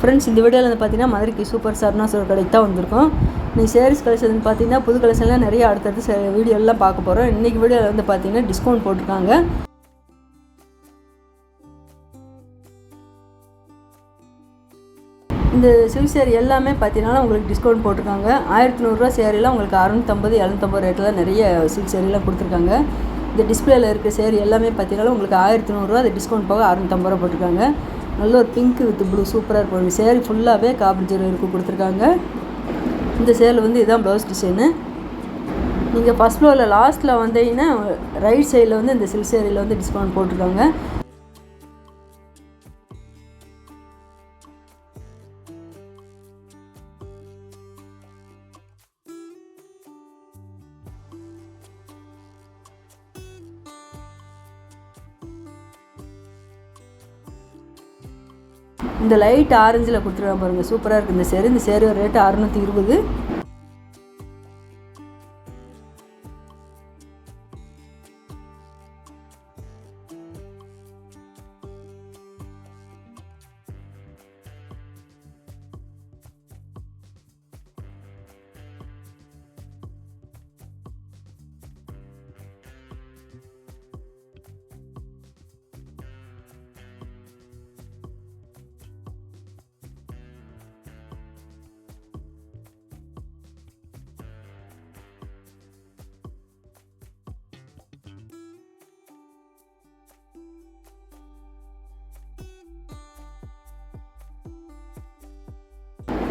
Friends இந்த வீடியோவில் வந்து பார்த்தீங்கன்னா மதுரைக்கு சூப்பர் சார்னா ஒரு கடைக்கு தான் வந்திருக்கோம். நீ சேரீஸ் கலெக்ஷன் பார்த்தீங்கன்னா புது கலெக்ஷன்லாம் நிறைய அடுத்தடுத்து வீடியோலாம் பார்க்க போகிறோம் இன்றைக்கி வீடியோவில் வந்து பார்த்தீங்கன்னா டிஸ்கவுண்ட் போட்டிருக்காங்க. இந்த சிவ் சேரீ எல்லாமே பார்த்தீங்கன்னா உங்களுக்கு டிஸ்கவுண்ட் போட்டிருக்காங்க. ஆயிரத்தி நூறுரூவா சேரீலாம் உங்களுக்கு அறுநூத்தம்பது எழுநூத்தம்பது ரேட்டில் நிறைய சில்க் சேரீலாம் கொடுத்துருக்காங்க. இந்த டிஸ்பிளேயில் இருக்க சேரீ எல்லாமே பார்த்தீங்கன்னா உங்களுக்கு ஆயிரத்தி நூறுரூவா அது டிஸ்கவுண்ட் போக அறுநூத்தம்பது ரூபா போட்டிருக்காங்க. நல்ல ஒரு பிங்க் வித் ப்ளூ சூப்பராக இருக்கும். சேல் ஃபுல்லாகவே காப்பர் இருக்கு கொடுத்துருக்காங்க. இந்த சேல் வந்து இதுதான் ப்ளவுஸ் டிசைனு நீங்கள் ஃபஸ்ட் ஃப்ளோரில் லாஸ்ட்டில் வந்தீங்கன்னா ரைட் சைடில் வந்து இந்த சில்க் சேரீயில் வந்து டிஸ்கவுண்ட் போட்டிருக்காங்க. இந்த லைட் ஆரஞ்சில் கொடுத்துருவேன் பாருங்கள் சூப்பராக இருக்குது இந்த சேரு இந்த சேரு ரேட்டு அறுநூற்றி இருபது.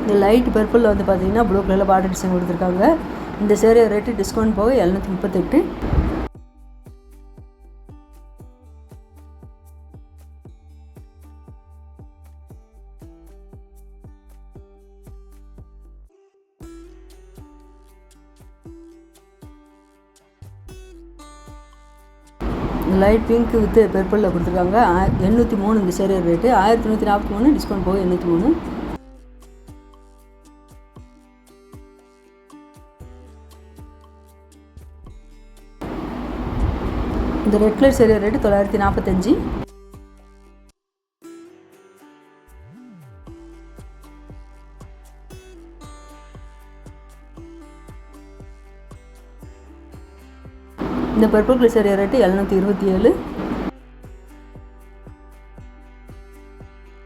இந்த லைட் பர்பிளில் வந்து பார்த்தீங்கன்னா ப்ளூ கலரில் பார்டர் டிசைன் கொடுத்துருக்காங்க. இந்த சேரீ ரேட்டு டிஸ்கவுண்ட் போக எழுநூற்றி முப்பத்தெட்டு. லைட் பிங்க் வித் பெர்பிளில் கொடுத்துருக்காங்க. எண்ணூற்றி மூணு இந்த சேரீ ரேட்டு ஆயிரத்தி நூற்றி நாற்பத்தி மூணு டிஸ்கவுண்ட் போக எண்ணூற்றி மூணு. இந்த ரெட் கலர் சேரீ ரேட்டு தொள்ளாயிரத்தி நாற்பத்தஞ்சு இந்த பர்பிள் கலர் சேரீ ரேட்டு எழுநூற்றி இருபத்தி ஏழு.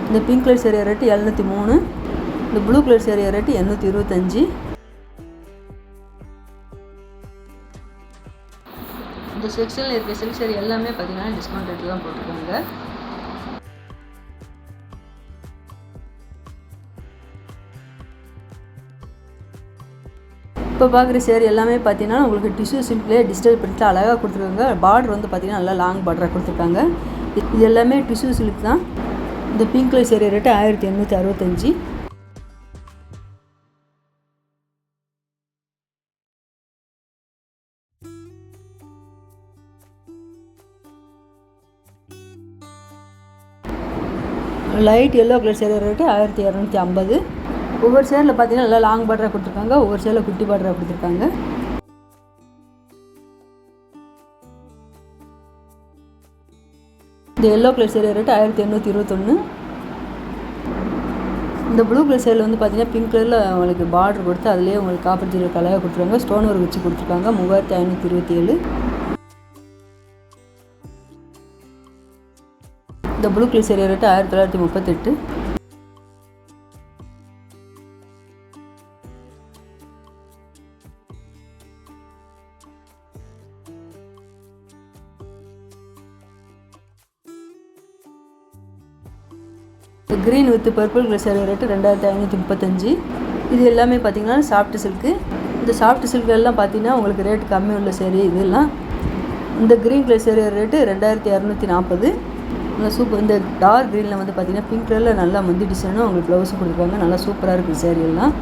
இந்த பிங்க் கலர் சேரீ ரேட்டு எழுநூற்றி மூணு. இந்த ப்ளூ கலர் சேரீ ரேட்டு எண்ணூற்றி இருபத்தஞ்சி. இந்த செக்ஷனில் இருக்க சில்க் சேரீ எல்லாமே பார்த்தீங்கன்னா டிஸ்கவுண்ட் ரேட்டில் தான் போட்டிருக்காங்க. இப்போ பார்க்குற சேர் எல்லாமே பார்த்தீங்கன்னா உங்களுக்கு டிஷ்யூ சில்க்லேயே டிஜிட்டல் பிரிண்ட்டில் அழகாக கொடுத்துருக்காங்க. பார்டர் வந்து பார்த்தீங்கன்னா நல்லா லாங் பார்டராக கொடுத்துருக்காங்க. இது எல்லாமே டிஷ்யூ சில்க் தான். இந்த பிங்க் கலர் சேரீ ரேட்டு ஆயிரத்தி எண்ணூற்றி அறுபத்தஞ்சி. Light yellow colour sari rate ஆயிரத்தி இரநூத்தி ஐம்பது. ஒவ்வொரு சேரில் பார்த்தீங்கன்னா நல்லா லாங் பார்டராக கொடுத்துருக்காங்க. ஒவ்வொரு சேரில் குட்டி பார்டராக கொடுத்துருக்காங்க. இந்த எல்லோ கலர் சேர் ரேட்டு ஆயிரத்தி எண்ணூற்றி இருபத்தொன்று இந்த ப்ளூ கலர் சேரில் வந்து பார்த்தீங்கன்னா பிங்க் கலரில் உங்களுக்கு பார்டர் கொடுத்து அதுலேயே உங்களுக்கு காப்பர் ஜீரோ கலையாக கொடுத்துருக்காங்க. ஸ்டோன் ஒர்க் வச்சு கொடுத்துருக்காங்க. மூவாயிரத்தி ஐநூற்றி இருபத்தி ஏழு இந்த ப்ளூ கிளிஸ் சேரீ ரேட்டு ஆயிரத்தி தொள்ளாயிரத்தி முப்பத்தெட்டு. Green with purple colour sari rate ரெண்டாயிரத்தி ஐநூற்றி முப்பத்தஞ்சு. இது எல்லாமே பார்த்தீங்கன்னா சாஃப்ட் சில்க்கு இந்த சாஃப்ட் சில்க் எல்லாம் பார்த்தீங்கன்னா உங்களுக்கு ரேட் கம்மி உள்ள சேரீ இதெல்லாம் இந்த க்ரீன் கலர் சேரீ ரேட்டு ரெண்டாயிரத்தி இரநூத்தி நாற்பது. சூப்பர் இந்த டார்க் க்ரீனில் வந்து பார்த்தீங்கன்னா பிங்க் கலரில் நல்லா முந்தி டிசைனும் அவங்களுக்கு ப்ளவுஸும் கொடுத்துருக்காங்க நல்லா சூப்பராக இருக்குது சேரீலாம்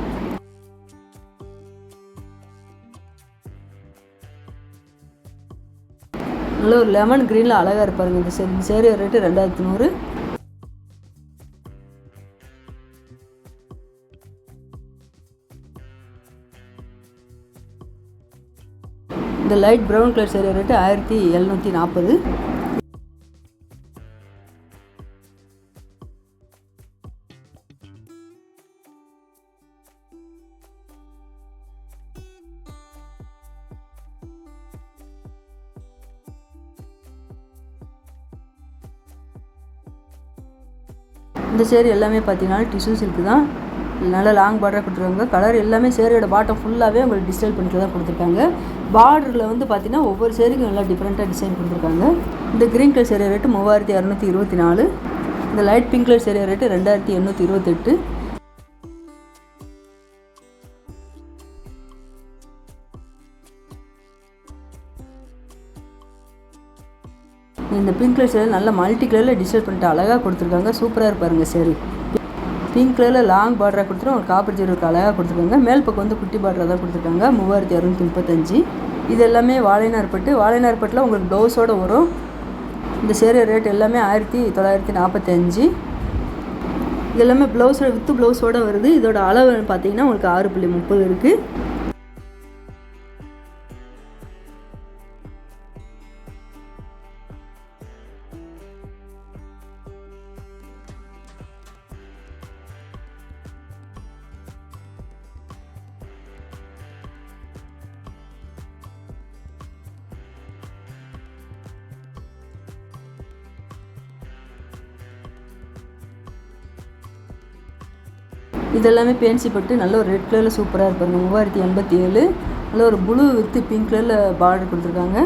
நல்ல ஒரு லெமன் க்ரீனில் அழகாக இருப்பாருங்க இந்த சேரீ சேரீ ரேட்டு ரெண்டாயிரத்தி நூறு. இந்த light brown colour sari rate ஆயிரத்தி எழுநூற்றி நாற்பது. இந்த சேரீ எல்லாமே பார்த்தீங்கன்னா டிஷ்யூ சில்க்கு தான். நல்லா லாங் பார்டராக கொடுத்துருக்காங்க. கலர் எல்லாமே சேரோட பாட்டம் ஃபுல்லாகவே உங்களுக்கு டிஜிட்டல் பண்ணிட்டு தான் கொடுத்துருக்காங்க. பார்டரில் வந்து பார்த்தீங்கன்னா ஒவ்வொரு சேருக்கும் நல்லா டிஃப்ரெண்ட்டாக டிசைன் கொடுத்துருக்காங்க. இந்த க்ரீன் கலர் சேரீ ரேட்டு மூவாயிரத்தி இரநூத்தி இருபத்தி நாலு. இந்த light pink colour sari rate ரெண்டாயிரத்தி எண்ணூற்றி இருபத்தெட்டு. இந்த பிங்க் கலர் சேரீ நல்லா மல்டி கலரில் டிசைட் பண்ணிட்டு அழகாக கொடுத்துருக்காங்க. சூப்பராக இருப்பாருங்க சேரீ பிங்க் கலரில் லாங் பார்டராக கொடுத்துட்டு ஒரு காப்பர் ஜீரோக்கு அழகாக கொடுத்துருக்காங்க. மேல் பக்கம் வந்து குட்டி பார்டராக தான் கொடுத்துருக்காங்க. மூவாயிரத்தி இரநூத்தி முப்பத்தஞ்சு. இது எல்லாமே வாழைநார் பட்டு. வாழைநார் பட்டில் உங்களுக்கு ப்ளவுஸோடு வரும். இந்த சேரீ ரேட் எல்லாமே ஆயிரத்தி தொள்ளாயிரத்தி நாற்பத்தஞ்சு இது எல்லாமே ப்ளவுஸோட வித்து ப்ளவுஸோடு வருது. இதோட அளவு பார்த்தீங்கன்னா உங்களுக்கு ஆறு புள்ளி முப்பது இருக்குது இதெல்லாமே பேன்சி பட்டு நல்ல ஒரு ரெட் கலரில் சூப்பராக இருப்பாங்க மூவாயிரத்தி எண்பத்தி ஏழு நல்ல ஒரு ப்ளூ வித்து பிங்க் கலரில் பார்டர் கொடுத்துருக்காங்க.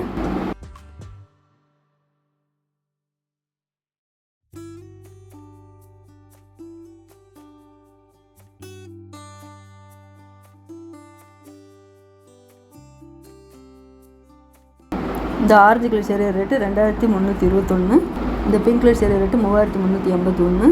இந்த ஆரஞ்சு கலர் சேரீ ரேட்டு ரெண்டாயிரத்தி முந்நூற்றி இருபத்தொன்று இந்த பிங்க் கலர் சேரீ ரேட்டு மூவாயிரத்தி முந்நூற்றி எண்பத்தி ஒன்று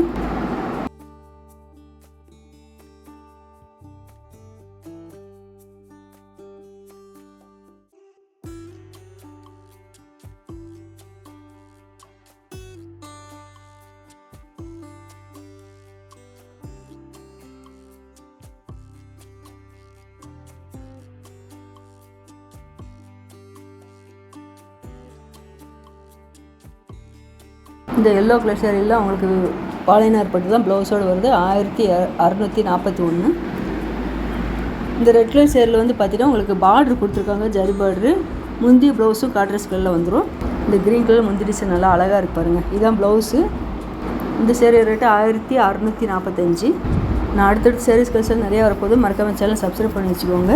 இந்த எல்லோ கலர் சேரீலாம் உங்களுக்கு பாலைனார் பட்டு தான் ப்ளவுஸோடு வருது. ஆயிரத்தி அறநூற்றி நாற்பத்தி ஒன்று இந்த ரெட் கலர் சேரில் வந்து பார்த்தீங்கன்னா உங்களுக்கு பார்ட்ரு கொடுத்துருக்காங்க ஜரி பார்ட்ரு முந்தி ப்ளவுஸும் காட்ரஸ் கலரில் வந்துடும் இந்த க்ரீன் கலர் முந்தி டிசைன் நல்லா அழகாக இருக்கு பாருங்கள் இதுதான் ப்ளவுஸு இந்த சேரீ ரேட்டு ஆயிரத்தி அறநூற்றி நாற்பத்தஞ்சு நான் அடுத்தடுத்து சேரீஸ் கலெக்ஷன் நிறையா வரப்போது மறக்காம சேனல் சப்ஸ்கிரைப் பண்ணி வச்சுக்கோங்க.